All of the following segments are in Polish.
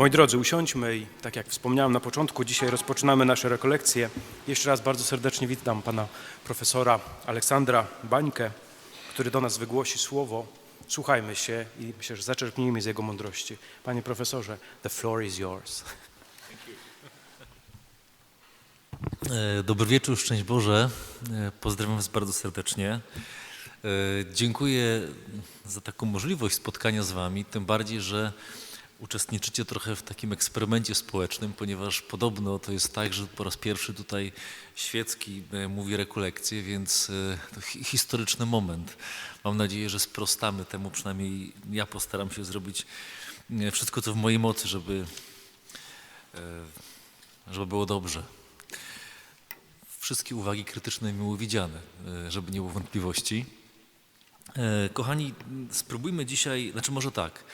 Moi drodzy, usiądźmy i tak jak wspomniałem na początku, dzisiaj rozpoczynamy nasze rekolekcje. Jeszcze raz bardzo serdecznie witam pana profesora Aleksandra Bańkę, który do nas wygłosi słowo. Słuchajmy się i myślę, że zaczerpnijmy z jego mądrości. Panie profesorze, the floor is yours. E, Dobry wieczór, szczęść Boże. E, Pozdrawiam Was bardzo serdecznie. E, Dziękuję za taką możliwość spotkania z Wami, tym bardziej, że uczestniczycie trochę w takim eksperymencie społecznym, ponieważ podobno to jest tak, że po raz pierwszy tutaj Świecki e, mówi rekolekcje, więc e, to hi- historyczny moment. Mam nadzieję, że sprostamy temu, przynajmniej ja postaram się zrobić e, wszystko, co w mojej mocy, żeby, żeby było dobrze wszystkie uwagi krytyczne miły widziane, żeby nie było wątpliwości. Kochani, spróbujmy dzisiaj, znaczy może tak,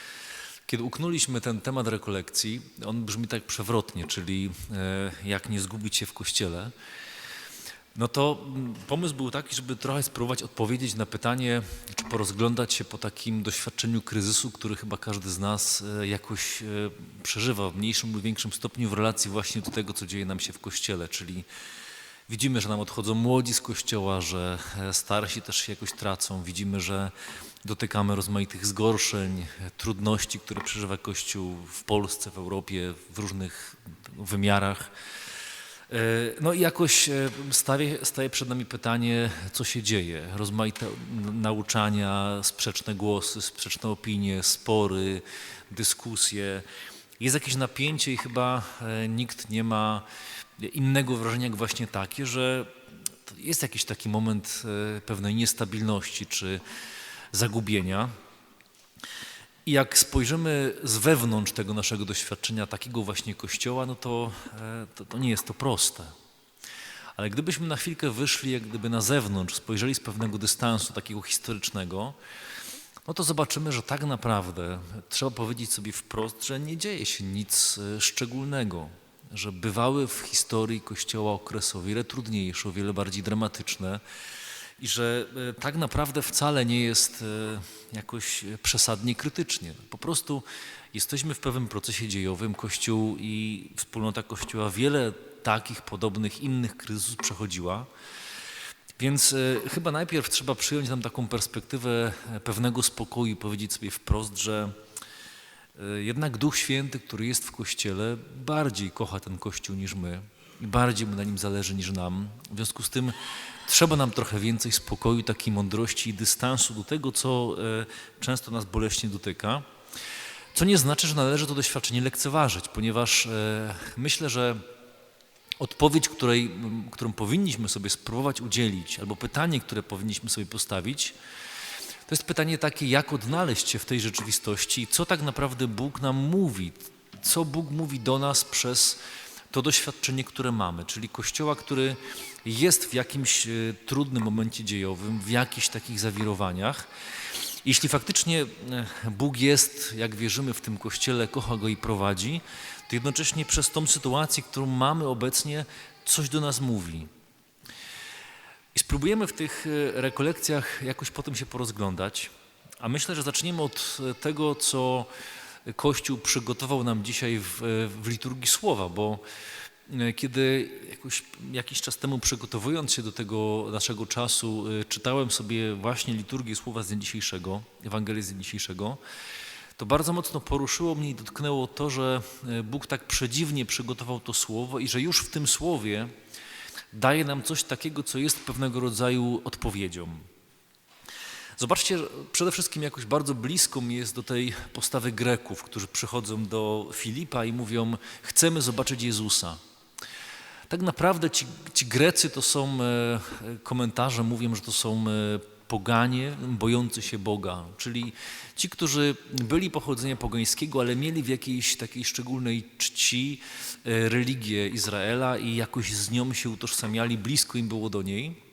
kiedy uknuliśmy ten temat rekolekcji, on brzmi tak przewrotnie, czyli e, jak nie zgubić się w kościele, no to mm, pomysł był taki, żeby trochę spróbować odpowiedzieć na pytanie, czy porozglądać się po takim doświadczeniu kryzysu, który chyba każdy z nas e, jakoś e, przeżywa w mniejszym lub większym stopniu w relacji właśnie do tego, co dzieje nam się w kościele, czyli Widzimy, że nam odchodzą młodzi z kościoła, że starsi też się jakoś tracą. Widzimy, że dotykamy rozmaitych zgorszeń, trudności, które przeżywa Kościół w Polsce, w Europie, w różnych wymiarach. E, No i jakoś e, staje, staje przed nami pytanie, co się dzieje. Rozmaite nauczania, sprzeczne głosy, sprzeczne opinie, spory, dyskusje. Jest jakieś napięcie i chyba e, nikt nie ma innego wrażenia jak właśnie takie, że jest jakiś taki moment pewnej niestabilności czy zagubienia. I jak spojrzymy z wewnątrz tego naszego doświadczenia, takiego właśnie kościoła, no to, e, to, to nie jest to proste. Ale gdybyśmy na chwilkę wyszli, jak gdyby na zewnątrz, spojrzeli z pewnego dystansu takiego historycznego, no to zobaczymy, że tak naprawdę trzeba powiedzieć sobie wprost, że nie dzieje się nic e, szczególnego, że bywały w historii Kościoła okresy o wiele trudniejsze, o wiele bardziej dramatyczne i że e, tak naprawdę wcale nie jest e, jakoś e, przesadnie krytycznie. Po prostu jesteśmy w pewnym procesie dziejowym. Kościół i wspólnota Kościoła wiele takich podobnych innych kryzysów przechodziła. Więc chyba najpierw trzeba przyjąć nam taką perspektywę pewnego spokoju i powiedzieć sobie wprost, że jednak Duch Święty, który jest w Kościele, bardziej kocha ten Kościół niż my. i Bardziej mu na nim zależy niż nam. W związku z tym trzeba nam trochę więcej spokoju, takiej mądrości i dystansu do tego, co e, często nas boleśnie dotyka. Co nie znaczy, że należy to doświadczenie lekceważyć, ponieważ e, myślę, że odpowiedź, której, którą powinniśmy sobie spróbować udzielić, albo pytanie, które powinniśmy sobie postawić, to jest pytanie takie, jak odnaleźć się w tej rzeczywistości i co tak naprawdę Bóg nam mówi, co Bóg mówi do nas przez to doświadczenie, które mamy, czyli Kościoła, który jest w jakimś e, trudnym momencie dziejowym, w jakichś takich zawirowaniach. Jeśli faktycznie e, Bóg jest, jak wierzymy w tym Kościele, kocha go i prowadzi, to jednocześnie przez tą sytuację, którą mamy obecnie, coś do nas mówi. I spróbujemy w tych e, rekolekcjach jakoś potem się porozglądać. A myślę, że zaczniemy od tego, co Kościół przygotował nam dzisiaj w, w liturgii słowa, bo e, kiedy jakoś, jakiś czas temu przygotowując się do tego naszego czasu, e, czytałem sobie właśnie liturgię słowa z dnia dzisiejszego, Ewangelię z dnia dzisiejszego, to bardzo mocno poruszyło mnie i dotknęło to, że e, Bóg tak przedziwnie przygotował to słowo i że już w tym słowie daje nam coś takiego, co jest pewnego rodzaju odpowiedzią. Zobaczcie, przede wszystkim jakoś bardzo blisko mi jest do tej postawy Greków, którzy przychodzą do Filipa i mówią: Chcemy zobaczyć Jezusa. Tak naprawdę ci, ci Grecy to są, e, komentarze mówią, że to są e, poganie bojący się Boga, czyli ci, którzy byli pochodzenia pogańskiego, ale mieli w jakiejś takiej szczególnej czci e, religię Izraela i jakoś z nią się utożsamiali, blisko im było do niej.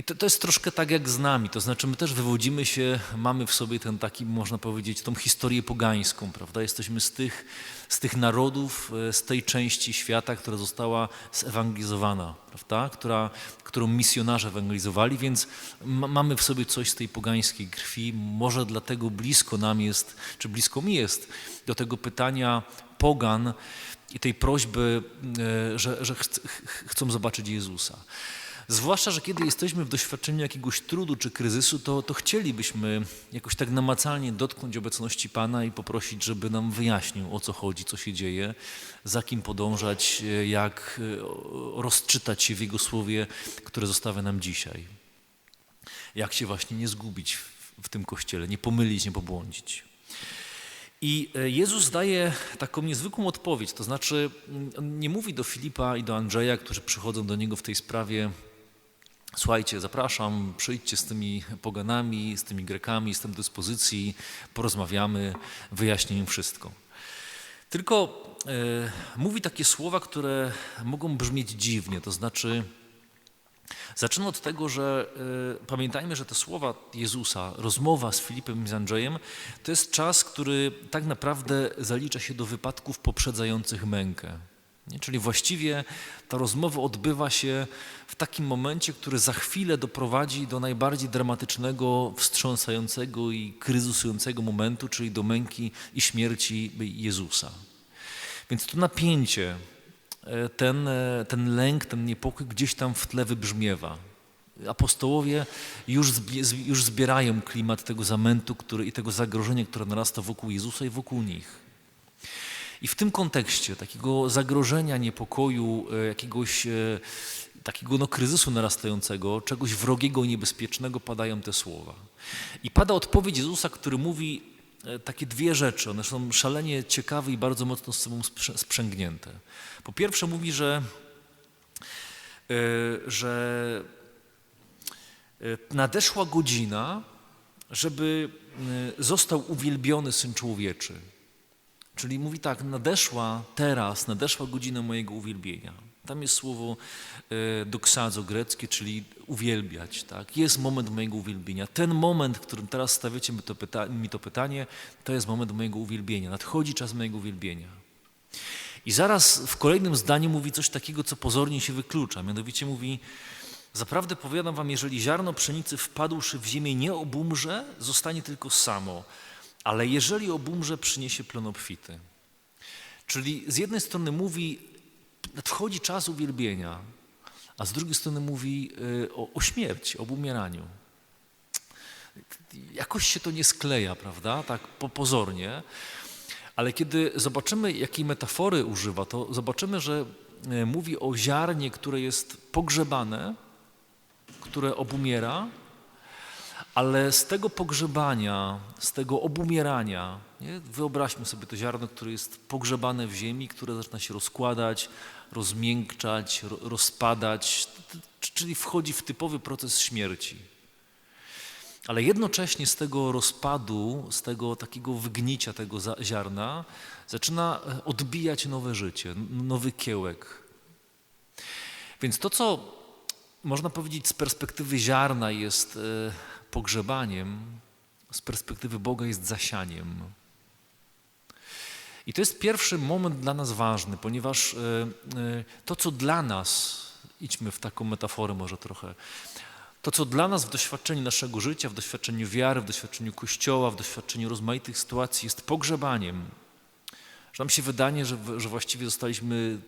I to, to jest troszkę tak jak z nami, to znaczy my też wywodzimy się, mamy w sobie ten taki, można powiedzieć, tą historię pogańską, prawda? Jesteśmy z tych, z tych narodów, e, z tej części świata, która została zewangelizowana, prawda? Która, którą misjonarze ewangelizowali, więc ma, mamy w sobie coś z tej pogańskiej krwi. Może dlatego blisko nam jest, czy blisko mi jest do tego pytania pogan i tej prośby, e, że, że ch- ch- chcą zobaczyć Jezusa. Zwłaszcza, że kiedy jesteśmy w doświadczeniu jakiegoś trudu czy kryzysu, to, to chcielibyśmy jakoś tak namacalnie dotknąć obecności Pana i poprosić, żeby nam wyjaśnił, o co chodzi, co się dzieje, za kim podążać, jak e, rozczytać się w Jego Słowie, które zostawia nam dzisiaj. Jak się właśnie nie zgubić w, w tym Kościele, nie pomylić, nie pobłądzić. I e, Jezus daje taką niezwykłą odpowiedź, to znaczy mm, nie mówi do Filipa i do Andrzeja, którzy przychodzą do niego w tej sprawie, słuchajcie, zapraszam, przyjdźcie z tymi poganami, z tymi Grekami, jestem do dyspozycji, porozmawiamy, wyjaśnię im wszystko. Tylko e, mówi takie słowa, które mogą brzmieć dziwnie, to znaczy Zaczyna od tego, że y, pamiętajmy, że te słowa Jezusa, rozmowa z Filipem i z Andrzejem, to jest czas, który tak naprawdę zalicza się do wypadków poprzedzających mękę. Czyli właściwie ta rozmowa odbywa się w takim momencie, który za chwilę doprowadzi do najbardziej dramatycznego, wstrząsającego i kryzysującego momentu, czyli do męki i śmierci Jezusa. Więc to napięcie, e, ten, e, ten lęk, ten niepokój gdzieś tam w tle wybrzmiewa. Apostołowie już, już zbierają klimat tego zamętu który, i tego zagrożenia, które narasta wokół Jezusa i wokół nich. I w tym kontekście takiego zagrożenia, niepokoju, e, jakiegoś e, takiego no, kryzysu narastającego, czegoś wrogiego i niebezpiecznego padają te słowa. I pada odpowiedź Jezusa, który mówi e, takie dwie rzeczy. One są szalenie ciekawe i bardzo mocno z sobą sprzęgnięte. Po pierwsze mówi, że, że nadeszła godzina, żeby został uwielbiony Syn Człowieczy. Czyli mówi tak, nadeszła teraz, nadeszła godzina mojego uwielbienia. Tam jest słowo e, doksadzo greckie, czyli uwielbiać. Tak? Jest moment mojego uwielbienia. Ten moment, w którym teraz stawiacie mi to, pyta mi to pytanie, to jest moment mojego uwielbienia. Nadchodzi czas mojego uwielbienia. I zaraz w kolejnym zdaniu mówi coś takiego, co pozornie się wyklucza. Mianowicie mówi, zaprawdę powiadam wam, jeżeli ziarno pszenicy wpadłszy w ziemię nie obumrze, zostanie tylko samo, ale jeżeli obumrze, przyniesie plon obfity. Czyli z jednej strony mówi, nadchodzi czas uwielbienia, a z drugiej strony mówi y, o, o śmierci, o umieraniu. Jakoś się to nie skleja, prawda? Tak po pozornie. Ale kiedy zobaczymy, jakiej metafory używa, to zobaczymy, że e, mówi o ziarnie, które jest pogrzebane, które obumiera, ale z tego pogrzebania, z tego obumierania, nie? wyobraźmy sobie to ziarno, które jest pogrzebane w ziemi, które zaczyna się rozkładać, rozmiękczać, ro- rozpadać, czyli wchodzi w typowy proces śmierci. Ale jednocześnie z tego rozpadu, z tego takiego wygnicia tego ziarna zaczyna e, odbijać nowe życie, nowy kiełek. Więc to, co można powiedzieć z perspektywy ziarna jest e, pogrzebaniem, z perspektywy Boga jest zasianiem. I to jest pierwszy moment dla nas ważny, ponieważ e, e, to, co dla nas, idźmy w taką metaforę może trochę, to, co dla nas w doświadczeniu naszego życia, w doświadczeniu wiary, w doświadczeniu Kościoła, w doświadczeniu rozmaitych sytuacji jest pogrzebaniem. Że nam się wydaje, że, że właściwie zostaliśmy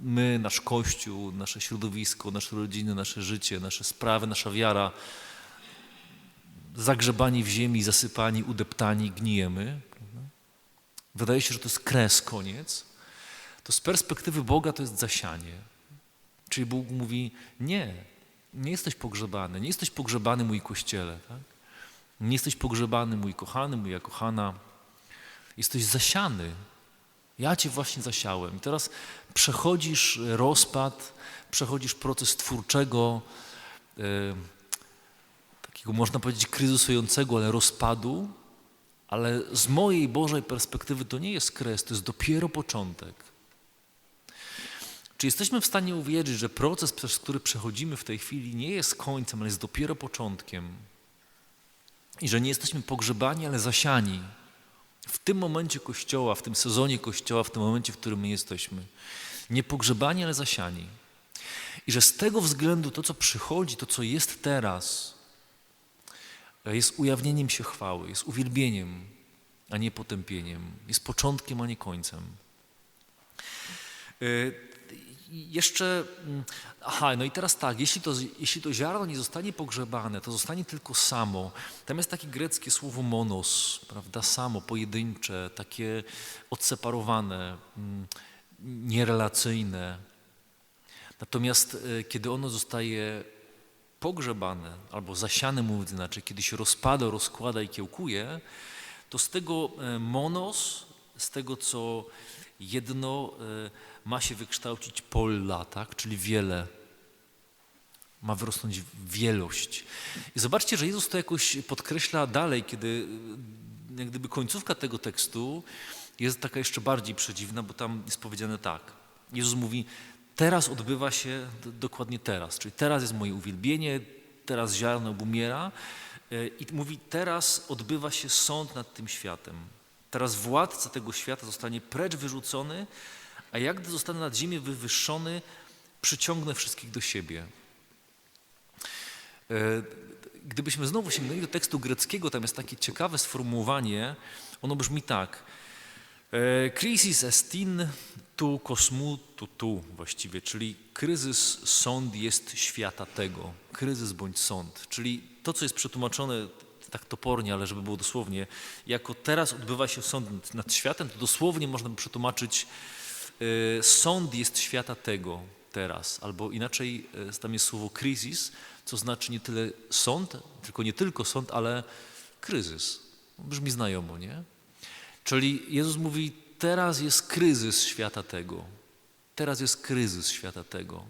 my, nasz Kościół, nasze środowisko, nasze rodziny, nasze życie, nasze sprawy, nasza wiara zagrzebani w ziemi, zasypani, udeptani, gnijemy. Wydaje się, że to jest kres, koniec. To z perspektywy Boga to jest zasianie. Czyli Bóg mówi, nie, nie jesteś pogrzebany, nie jesteś pogrzebany mój Kościele, tak? nie jesteś pogrzebany mój kochany, moja kochana, jesteś zasiany. Ja Cię właśnie zasiałem. I teraz przechodzisz rozpad, przechodzisz proces twórczego, e, takiego można powiedzieć kryzysującego, ale rozpadu, ale z mojej Bożej perspektywy to nie jest kres, to jest dopiero początek. Czy jesteśmy w stanie uwierzyć, że proces, przez który przechodzimy w tej chwili, nie jest końcem, ale jest dopiero początkiem? I że nie jesteśmy pogrzebani, ale zasiani w tym momencie Kościoła, w tym sezonie Kościoła, w tym momencie, w którym my jesteśmy. Nie pogrzebani, ale zasiani. I że z tego względu to, co przychodzi, to, co jest teraz, jest ujawnieniem się chwały, jest uwielbieniem, a nie potępieniem, jest początkiem, a nie końcem. Y, Jeszcze, mm, aha, no i teraz tak, jeśli to, jeśli to ziarno nie zostanie pogrzebane, to zostanie tylko samo. Tam jest takie greckie słowo monos, prawda, samo, pojedyncze, takie odseparowane, mm, nierelacyjne. Natomiast y, kiedy ono zostaje pogrzebane albo zasiane, mówiąc inaczej, kiedy się rozpada, rozkłada i kiełkuje, to z tego e, monos, z tego co jedno e, ma się wykształcić polla, tak? czyli wiele. Ma wyrosnąć wielość. I zobaczcie, że Jezus to jakoś podkreśla dalej, kiedy e, jak gdyby końcówka tego tekstu jest taka jeszcze bardziej przedziwna, bo tam jest powiedziane tak. Jezus mówi, teraz odbywa się dokładnie teraz, czyli teraz jest moje uwielbienie, teraz ziarno obumiera e, i mówi, teraz odbywa się sąd nad tym światem. Teraz władca tego świata zostanie precz wyrzucony, a jak gdy zostanę nad ziemię wywyższony, przyciągnę wszystkich do siebie. E, Gdybyśmy znowu sięgnęli do tekstu greckiego, tam jest takie ciekawe sformułowanie, ono brzmi tak. E, Kryzys estin tu kosmu tu tu właściwie, czyli kryzys, sąd jest świata tego. Kryzys bądź sąd, czyli to, co jest przetłumaczone tak topornie, ale żeby było dosłownie, jako teraz odbywa się sąd nad, światem, to dosłownie można by przetłumaczyć e, sąd jest świata tego teraz, albo inaczej e, tam jest słowo kryzys, co znaczy nie tyle sąd, tylko nie tylko sąd, ale kryzys. Brzmi znajomo, nie? Czyli Jezus mówi, teraz jest kryzys świata tego. Teraz jest kryzys świata tego.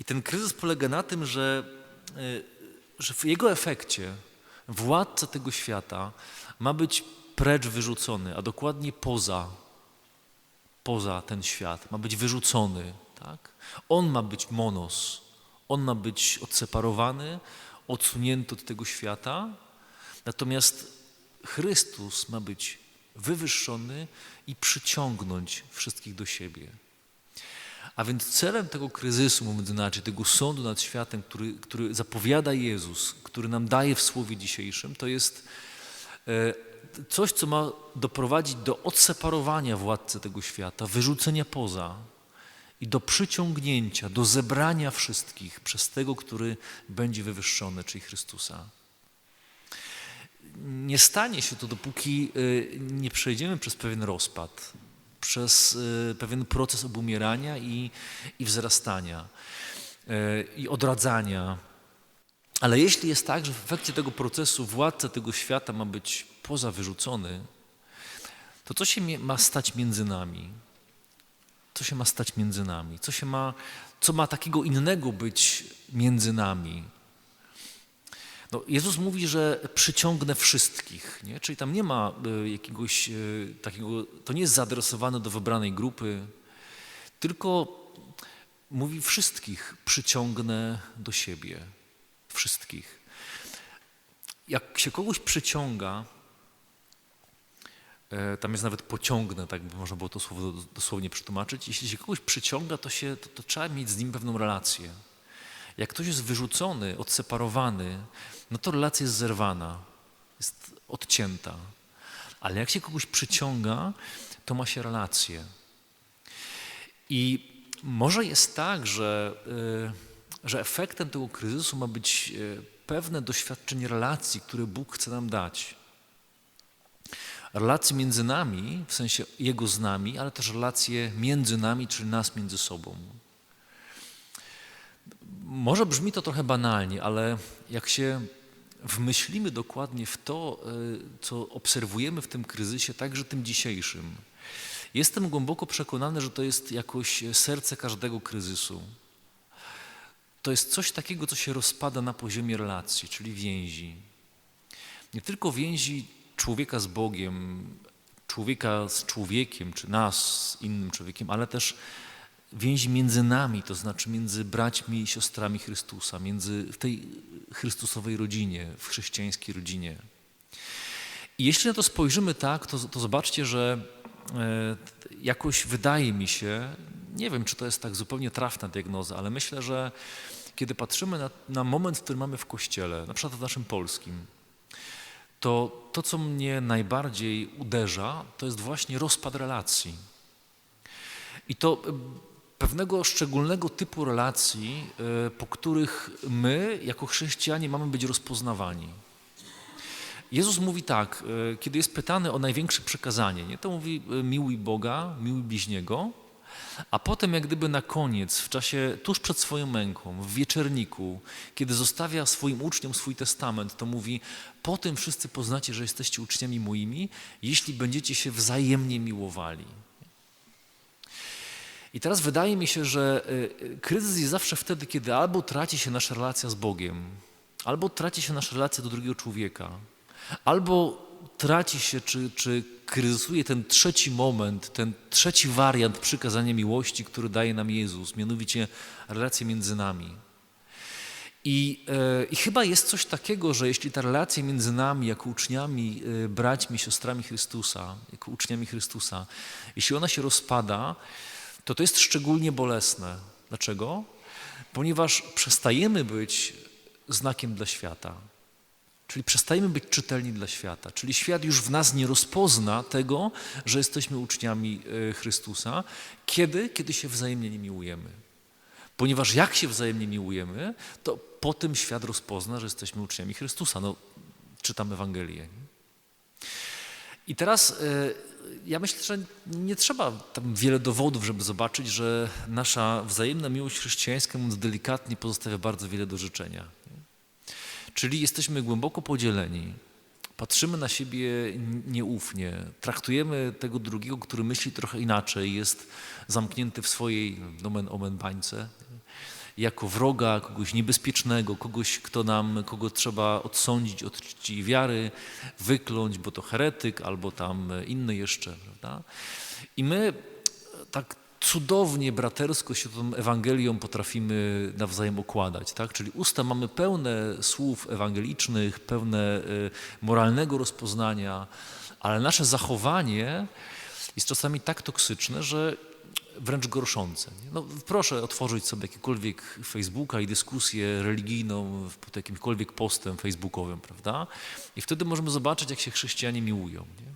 I ten kryzys polega na tym, że, y, że w jego efekcie władca tego świata ma być precz wyrzucony, a dokładnie poza, poza ten świat. Ma być wyrzucony. Tak? On ma być monos. On ma być odseparowany, odsunięty od tego świata. Natomiast Chrystus ma być wywyższony i przyciągnąć wszystkich do siebie. A więc celem tego kryzysu, mówiąc inaczej, tego sądu nad światem, który, który zapowiada Jezus, który nam daje w słowie dzisiejszym, to jest e, coś, co ma doprowadzić do odseparowania władcy tego świata, wyrzucenia poza i do przyciągnięcia, do zebrania wszystkich przez tego, który będzie wywyższony, czyli Chrystusa nie stanie się to, dopóki y, nie przejdziemy przez pewien rozpad, przez y, pewien proces obumierania i, i wzrastania y, i odradzania. Ale jeśli jest tak, że w efekcie tego procesu władca tego świata ma być poza wyrzucony, to co się ma stać między nami? Co się ma stać między nami? Co, się ma, co ma takiego innego być między nami? No, Jezus mówi, że przyciągnę wszystkich, nie? czyli tam nie ma y, jakiegoś y, takiego, to nie jest zaadresowane do wybranej grupy, tylko mówi wszystkich przyciągnę do siebie, wszystkich. Jak się kogoś przyciąga, e, tam jest nawet pociągnę, tak by można było to słowo dosłownie przetłumaczyć, jeśli się kogoś przyciąga, to, się, to, to trzeba mieć z nim pewną relację. Jak ktoś jest wyrzucony, odseparowany, no to relacja jest zerwana, jest odcięta. Ale jak się kogoś przyciąga, to ma się relację. I może jest tak, że, y, że efektem tego kryzysu ma być y, pewne doświadczenie relacji, które Bóg chce nam dać. Relacje między nami, w sensie Jego z nami, ale też relacje między nami, czyli nas między sobą. Może brzmi to trochę banalnie, ale jak się wmyślimy dokładnie w to, y, co obserwujemy w tym kryzysie, także tym dzisiejszym, jestem głęboko przekonany, że to jest jakoś serce każdego kryzysu. To jest coś takiego, co się rozpada na poziomie relacji, czyli więzi. Nie tylko więzi człowieka z Bogiem, człowieka z człowiekiem, czy nas z innym człowiekiem, ale też więzi między nami, to znaczy między braćmi i siostrami Chrystusa, między w tej Chrystusowej rodzinie, w chrześcijańskiej rodzinie. I jeśli na to spojrzymy tak, to, to zobaczcie, że e, jakoś wydaje mi się, nie wiem, czy to jest tak zupełnie trafna diagnoza, ale myślę, że kiedy patrzymy na, na moment, który mamy w Kościele, na przykład w naszym polskim, to to, co mnie najbardziej uderza, to jest właśnie rozpad relacji. I to pewnego szczególnego typu relacji, e, po których my, jako chrześcijanie, mamy być rozpoznawani. Jezus mówi tak, e, kiedy jest pytany o największe przekazanie, nie? to mówi e, miłuj Boga, miłuj bliźniego, a potem jak gdyby na koniec, w czasie tuż przed swoją męką, w wieczerniku, kiedy zostawia swoim uczniom swój testament, to mówi, po tym wszyscy poznacie, że jesteście uczniami moimi, jeśli będziecie się wzajemnie miłowali. I teraz wydaje mi się, że y, kryzys jest zawsze wtedy, kiedy albo traci się nasza relacja z Bogiem, albo traci się nasza relacja do drugiego człowieka, albo traci się, czy, czy kryzysuje ten trzeci moment, ten trzeci wariant przykazania miłości, który daje nam Jezus, mianowicie relacje między nami. I, e, I chyba jest coś takiego, że jeśli ta relacja między nami, jako uczniami, e, braćmi, siostrami Chrystusa, jako uczniami Chrystusa, jeśli ona się rozpada, to to jest szczególnie bolesne. Dlaczego? Ponieważ przestajemy być znakiem dla świata. Czyli przestajemy być czytelni dla świata. Czyli świat już w nas nie rozpozna tego, że jesteśmy uczniami e, Chrystusa, kiedy, kiedy się wzajemnie nie miłujemy. Ponieważ jak się wzajemnie miłujemy, to po tym świat rozpozna, że jesteśmy uczniami Chrystusa. No, czytam Ewangelię. I teraz y, ja myślę, że nie trzeba tam wiele dowodów, żeby zobaczyć, że nasza wzajemna miłość chrześcijańska, mówiąc delikatnie, pozostawia bardzo wiele do życzenia. Czyli jesteśmy głęboko podzieleni, patrzymy na siebie nieufnie, traktujemy tego drugiego, który myśli trochę inaczej, jest zamknięty w swojej nomen omen bańce, jako wroga, kogoś niebezpiecznego, kogoś, kto nam, kogo trzeba odsądzić od czci wiary, wykląć, bo to heretyk, albo tam inny jeszcze, prawda? I my tak cudownie, bratersko się tą Ewangelią potrafimy nawzajem okładać, tak? Czyli usta mamy pełne słów ewangelicznych, pełne y, moralnego rozpoznania, ale nasze zachowanie jest czasami tak toksyczne, że wręcz gorszące. No, proszę otworzyć sobie jakiekolwiek Facebooka i dyskusję religijną pod jakimkolwiek postem facebookowym, prawda? I wtedy możemy zobaczyć, jak się chrześcijanie miłują. Nie?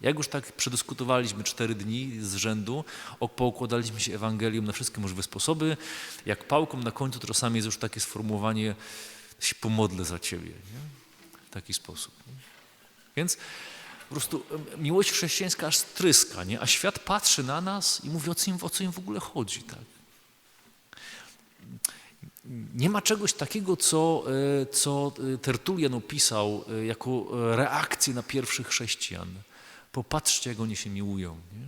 Jak już tak przedyskutowaliśmy cztery dni z rzędu, poukładaliśmy się Ewangelią na wszystkie możliwe sposoby, jak pałką na końcu czasami jest już takie sformułowanie się pomodlę za Ciebie. Nie? W taki sposób. Nie? Więc po prostu miłość chrześcijańska aż stryska, nie? a świat patrzy na nas i mówi, o co im, o co im w ogóle chodzi. Tak? Nie ma czegoś takiego, co, e, co Tertulian opisał e, jako reakcję na pierwszych chrześcijan. Popatrzcie, jak oni się miłują. Nie?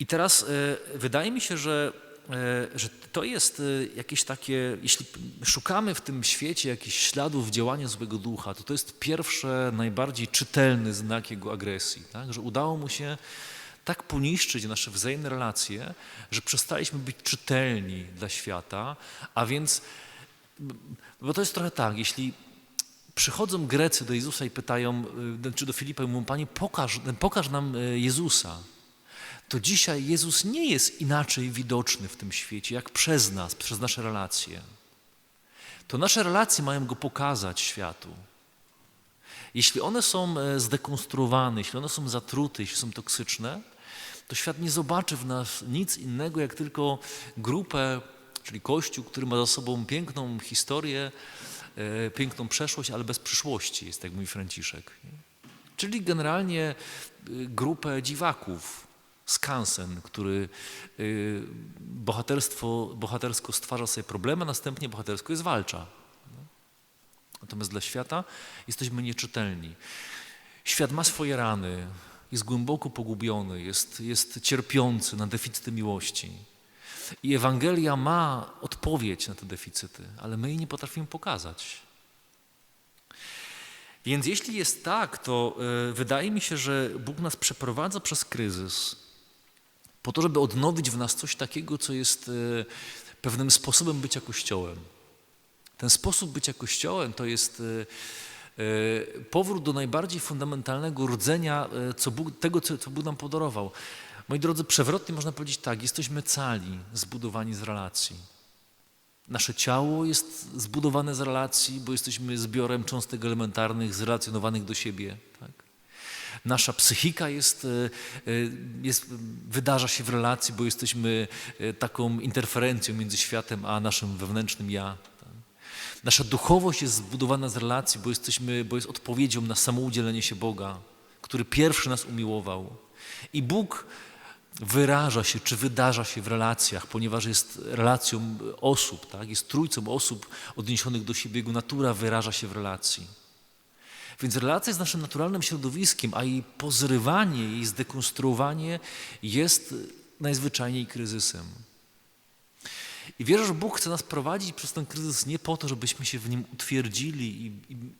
I teraz e, wydaje mi się, że, e, że to jest e, jakieś takie, jeśli szukamy w tym świecie jakichś śladów działania złego ducha, to to jest pierwszy, najbardziej czytelny znak jego agresji, tak? że udało mu się tak poniszczyć nasze wzajemne relacje, że przestaliśmy być czytelni dla świata, a więc, bo to jest trochę tak, jeśli przychodzą Grecy do Jezusa i pytają, y, czy do Filipa i mówią, Panie, pokaż, pokaż nam Jezusa. To dzisiaj Jezus nie jest inaczej widoczny w tym świecie, jak przez nas, przez nasze relacje. To nasze relacje mają Go pokazać światu. Jeśli one są e, zdekonstruowane, jeśli one są zatrute, jeśli są toksyczne, to świat nie zobaczy w nas nic innego, jak tylko grupę, czyli Kościół, który ma za sobą piękną historię, e, piękną przeszłość, ale bez przyszłości, jest tak mówi Franciszek. Czyli generalnie e, grupę dziwaków, skansen, który e, bohaterstwo, bohatersko stwarza sobie problemy, a następnie bohatersko je zwalcza. Natomiast dla świata jesteśmy nieczytelni. Świat ma swoje rany, jest głęboko pogubiony, jest, jest cierpiący na deficyty miłości. I Ewangelia ma odpowiedź na te deficyty, ale my jej nie potrafimy pokazać. Więc jeśli jest tak, to y, wydaje mi się, że Bóg nas przeprowadza przez kryzys po to, żeby odnowić w nas coś takiego, co jest e, pewnym sposobem bycia Kościołem. Ten sposób bycia Kościołem to jest e, e, powrót do najbardziej fundamentalnego rdzenia co Bóg, tego, co Bóg nam podarował. Moi drodzy, przewrotnie można powiedzieć tak, jesteśmy cali, zbudowani z relacji. Nasze ciało jest zbudowane z relacji, bo jesteśmy zbiorem cząstek elementarnych zrelacjonowanych do siebie. Tak? Nasza psychika jest, e, e, jest, wydarza się w relacji, bo jesteśmy e, taką interferencją między światem a naszym wewnętrznym ja. Nasza duchowość jest zbudowana z relacji, bo, jesteśmy, bo jest odpowiedzią na samoudzielenie się Boga, który pierwszy nas umiłował. I Bóg wyraża się, czy wydarza się w relacjach, ponieważ jest relacją osób, tak? jest trójcą osób odniesionych do siebie, jego natura wyraża się w relacji. Więc relacja jest naszym naturalnym środowiskiem, a jej pozrywanie, jej zdekonstruowanie jest najzwyczajniej kryzysem. I wierzę, że Bóg chce nas prowadzić przez ten kryzys nie po to, żebyśmy się w nim utwierdzili i,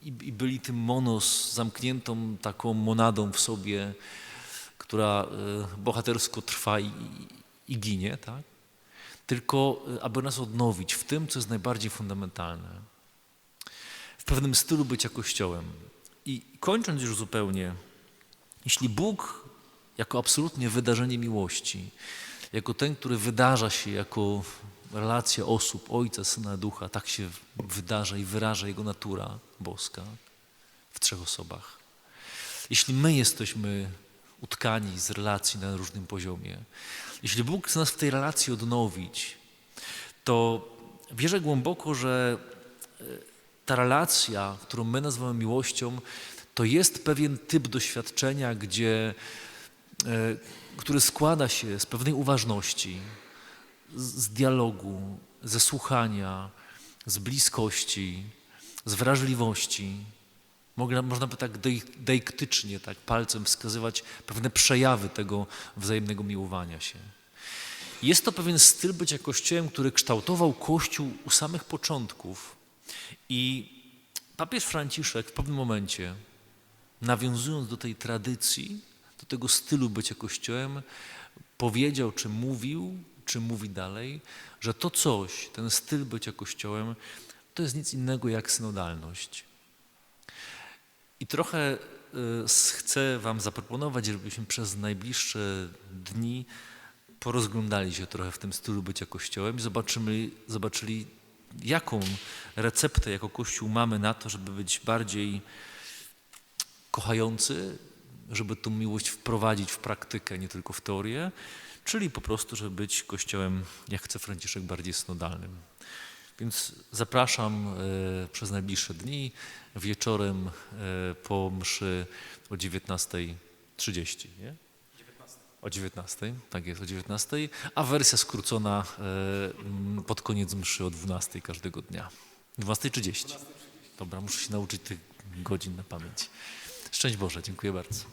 i, i byli tym monos, zamkniętą taką monadą w sobie, która e, bohatersko trwa i, i ginie, tak? tylko e, aby nas odnowić w tym, co jest najbardziej fundamentalne. W pewnym stylu bycia Kościołem. I kończąc już zupełnie, jeśli Bóg jako absolutnie wydarzenie miłości, jako ten, który wydarza się jako relacja osób, Ojca, Syna, Ducha, tak się wydarza i wyraża Jego natura boska w trzech osobach. Jeśli my jesteśmy utkani z relacji na różnym poziomie, jeśli Bóg chce nas w tej relacji odnowić, to wierzę głęboko, że e, ta relacja, którą my nazywamy miłością, to jest pewien typ doświadczenia, gdzie, e, który składa się z pewnej uważności, z, dialogu, ze słuchania, z bliskości, z wrażliwości. Można by tak deiktycznie, tak palcem wskazywać pewne przejawy tego wzajemnego miłowania się. Jest to pewien styl bycia Kościołem, który kształtował Kościół u samych początków. I papież Franciszek w pewnym momencie, nawiązując do tej tradycji, do tego stylu bycia Kościołem, powiedział, czy mówił, czy mówi dalej, że to coś, ten styl bycia Kościołem, to jest nic innego jak synodalność. I trochę y, chcę Wam zaproponować, żebyśmy przez najbliższe dni porozglądali się trochę w tym stylu bycia Kościołem i zobaczymy, zobaczyli, jaką receptę jako Kościół mamy na to, żeby być bardziej kochający, żeby tą miłość wprowadzić w praktykę, nie tylko w teorię, czyli po prostu, żeby być Kościołem, jak chce Franciszek, bardziej synodalnym. Więc zapraszam e, przez najbliższe dni, wieczorem e, po mszy o 19.30, nie? O 19, tak jest, o 19, a wersja skrócona e, pod koniec mszy o 12 każdego dnia. 12.30. Dobra, muszę się nauczyć tych godzin na pamięć. Szczęść Boże, dziękuję bardzo.